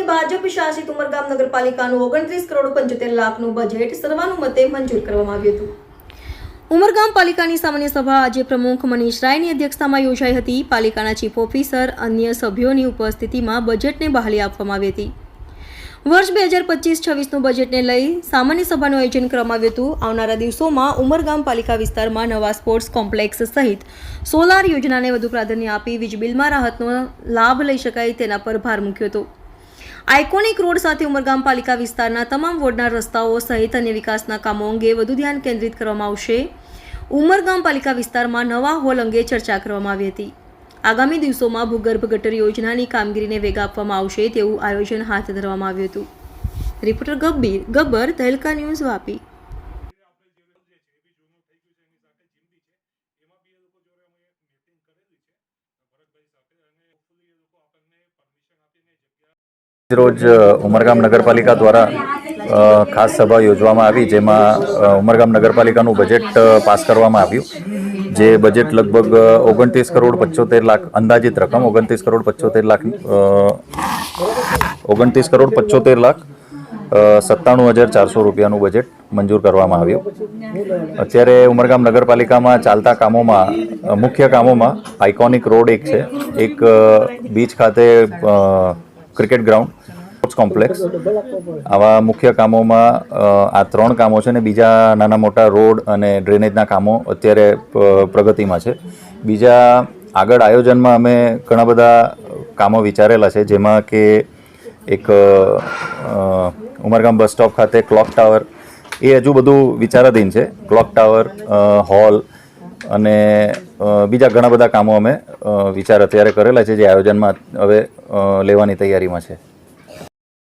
ભાજપ શાસિત ઉમરગામ નગરપાલિકાનું ઓગણત્રીસ કરોડ પંચોતેર લાખનું બજેટ સર્વાનુમતે મંજૂર કરવામાં આવ્યું હતું. ઉમરગામ પાલિકાની સામાન્ય સભા આજે પ્રમુખ મનીષ રાયની અધ્યક્ષતામાં યોજાઈ હતી. પાલિકાના ચીફ ઓફિસર અન્ય સભ્યોની ઉપસ્થિતિમાં બજેટને બહાલી આપવામાં આવી હતી. વર્ષ બે હજાર પચીસ છવ્વીસનું બજેટને લઈ સામાન્ય સભાનું આયોજન કરવામાં આવ્યું હતું. આવનારા દિવસોમાં ઉમરગામ પાલિકા વિસ્તારમાં નવા સ્પોર્ટ્સ કોમ્પ્લેક્સ સહિત સોલાર યોજનાને વધુ પ્રાધાન્ય આપી વીજ બિલમાં રાહતનો લાભ લઈ શકાય તેના પર ભાર મૂક્યો હતો. આઇકોનિક રોડ સાથે ઉમરગામ પાલિકા વિસ્તારના તમામ વોર્ડના રસ્તાઓ સહિત અન્ય વિકાસના કામો અંગે વધુ ધ્યાન કેન્દ્રિત કરવામાં આવશે. ઉમરગામ પાલિકા વિસ્તારમાં નવા હોલ અંગે ચર્ચા કરવામાં આવી હતી. આગામી દિવસોમાં ભૂગર્ભ ગટર યોજનાની કામગીરીને વેગ આપવામાં આવશે તેવું આયોજન હાથ ધરવામાં આવ્યું હતું. Reporter Gabbir, Gabbar, Tehelka news Vapi. રોજ ઉમરગામ નગરપાલિકા દ્વારા ખાસ સભા યોજવામાં આવી, જેમાં ઉમરગામ નગરપાલિકાનું બજેટ પાસ કરવામાં આવ્યું. જે બજેટ લગભગ ઓગણત્રીસ કરોડ પચોતેર લાખ, અંદાજિત રકમ ઓગણત્રીસ કરોડ પચોતેર લાખ ઓગણત્રીસ કરોડ પચોતેર લાખ સત્તાણું હજાર ચારસો રૂપિયાનું બજેટ મંજૂર કરવામાં આવ્યું. અત્યારે ઉમરગામ નગરપાલિકામાં ચાલતા કામોમાં મુખ્ય કામોમાં આઇકોનિક રોડ એક છે. એક બીચ ખાતે ક્રિકેટ ગ્રાઉન્ડ, સ્પોર્ટ્સ કોમ્પ્લેક્સ. આવા મુખ્ય કામોમાં આ ત્રણ કામો છે ને બીજા નાના મોટા રોડ અને ડ્રેનેજના કામો અત્યારે પ્રગતિમાં છે. બીજા આગળ આયોજનમાં અમે ઘણા બધા કામો વિચારેલા છે, જેમાં કે એક ઉમરગામ બસ સ્ટોપ ખાતે ક્લોક ટાવર. એ હજુ બધું વિચારાધીન છે. ક્લોક ટાવર હોલ અને બીજા ઘણા બધા કામો અમે વિચાર અત્યારે કરેલા છે જે આયોજનમાં હવે લેવાની તૈયારીમાં છે.